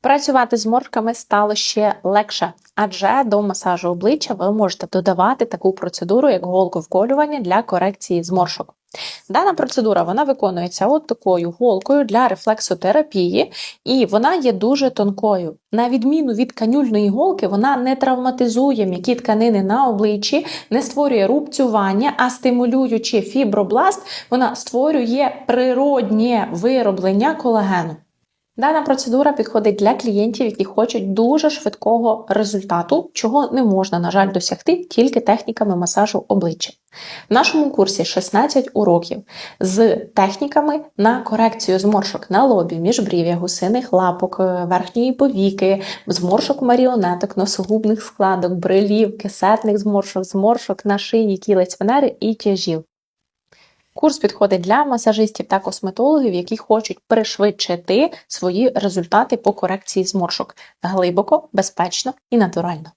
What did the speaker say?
Працювати з моршками стало ще легше, адже до масажу обличчя ви можете додавати таку процедуру, як голковколювання для корекції зморшок. Дана процедура вона виконується от такою голкою для рефлексотерапії, і вона є дуже тонкою. На відміну від канюльної голки, вона не травматизує м'які тканини на обличчі, не створює рубцювання, а стимулюючи фібробласт, вона створює природнє вироблення колагену. Дана процедура підходить для клієнтів, які хочуть дуже швидкого результату, чого не можна, на жаль, досягти тільки техніками масажу обличчя. В нашому курсі 16 уроків з техніками на корекцію зморшок на лобі, міжбрів'я, гусиних лапок, е, верхньої повіки, зморшок маріонеток, носогубних складок, брилів, кисетних зморшок, зморшок на шиї, кілець венери і тяжів. Курс підходить для масажистів та косметологів, які хочуть пришвидшити свої результати по корекції зморшок глибоко, безпечно і натурально.